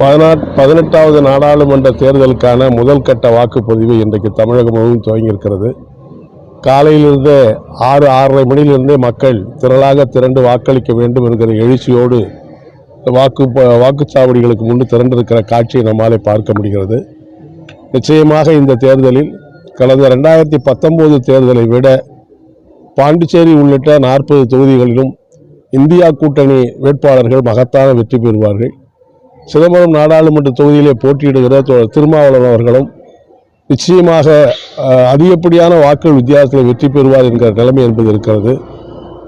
பதினாட் பதினெட்டாவது நாடாளுமன்ற தேர்தலுக்கான முதல் கட்ட வாக்குப்பதிவு இன்றைக்கு தமிழகம் முழுவதும் துவங்கியிருக்கிறது. காலையிலிருந்தே ஆறு ஆறரை மணியிலிருந்தே மக்கள் திரளாக திரண்டு வாக்களிக்க வேண்டும் என்கிற எழுச்சியோடு வாக்கு வாக்குச்சாவடிகளுக்கு முன்பு திரண்டிருக்கிற காட்சியை நம்மாலே பார்க்க முடிகிறது. நிச்சயமாக இந்த தேர்தலில் கடந்த ரெண்டாயிரத்தி பத்தொம்போது தேர்தலை விட பாண்டிச்சேரி உள்ளிட்ட நாற்பது தொகுதிகளிலும் இந்தியா கூட்டணி வேட்பாளர்கள் மகத்தான வெற்றி பெறுவார்கள். சிதம்பரம் நாடாளுமன்ற தொகுதியிலே போட்டியிடுகிற திருமாவளவன் அவர்களும் நிச்சயமாக அதிகப்படியான வாக்குகள் வித்தியாசத்தில் வெற்றி பெறுவார் என்கிற நிலைமை என்பது இருக்கிறது.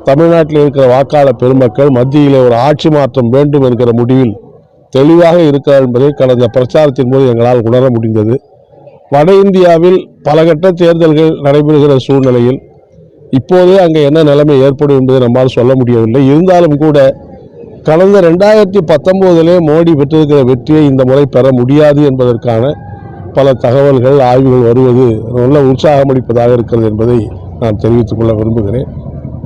தமிழ்நாட்டில் இருக்கிற வாக்காளர் பெருமக்கள் மத்தியிலே ஒரு ஆட்சி மாற்றம் வேண்டும் என்கிற முடிவில் தெளிவாக இருக்கிறார் என்பதை கடந்த பிரச்சாரத்தின் போது எங்களால் உணர முடிந்தது. வட இந்தியாவில் பலகட்ட தேர்தல்கள் நடைபெறுகிற சூழ்நிலையில் இப்போதே அங்கே என்ன நிலைமை ஏற்படும் என்பதை நம்மால் சொல்ல முடியவில்லை. இருந்தாலும் கூட கடந்த ரெண்டாயிரத்தி பத்தொம்போதிலே மோடி பெற்றிருக்கிற வெற்றியை இந்த முறை பெற முடியாது என்பதற்கான பல தகவல்கள் ஆய்வுகள் வருவது நல்ல உற்சாகமளிப்பதாக இருக்கிறது என்பதை நான் தெரிவித்துக் கொள்ள விரும்புகிறேன்.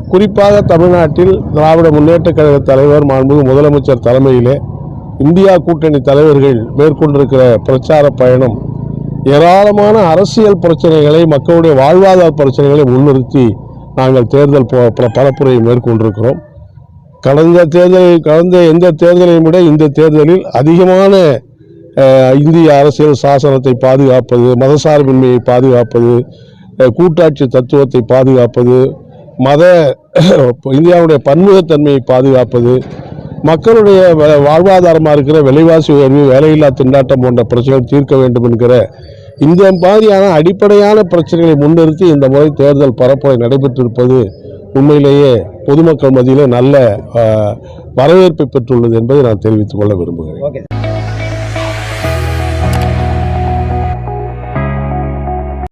குறிப்பாக தமிழ்நாட்டில் திராவிட முன்னேற்றக் கழக தலைவர் மாண்புமிகு முதலமைச்சர் தலைமையிலே இந்தியா கூட்டணி தலைவர்கள் மேற்கொண்டிருக்கிற பிரச்சார பயணம் ஏராளமான அரசியல் பிரச்சனைகளை மக்களுடைய வாழ்வாதார பிரச்சனைகளை முன்னிறுத்தி நாங்கள் தேர்தல் பரப்புரையை மேற்கொண்டிருக்கிறோம். கடந்த தேர்தலில் கடந்த எந்த தேர்தலையும் விட இந்த தேர்தலில் அதிகமான இந்திய அரசியல் சாசனத்தை பாதுகாப்பது மதசார்பின்மையை பாதுகாப்பது கூட்டாட்சி தத்துவத்தை பாதுகாப்பது மத இந்தியாவுடைய பன்முகத்தன்மையை பாதுகாப்பது மக்களுடைய வாழ்வாதாரமாக இருக்கிற விலைவாசி உயர்வு வேலையில்லா திண்டாட்டம் போன்ற பிரச்சனைகள் தீர்க்க வேண்டும் என்கிற இந்த மாதிரியான அடிப்படையான பிரச்சனைகளை முன்னிறுத்தி இந்த முறை தேர்தல் பரப்புரை நடைபெற்றிருப்பது உண்மையிலேயே பொதுமக்கள் மத்தியில் நல்ல வரவேற்பை பெற்றுள்ளது என்பதை நான் தெரிவித்துக் கொள்ள விரும்புகிறேன்.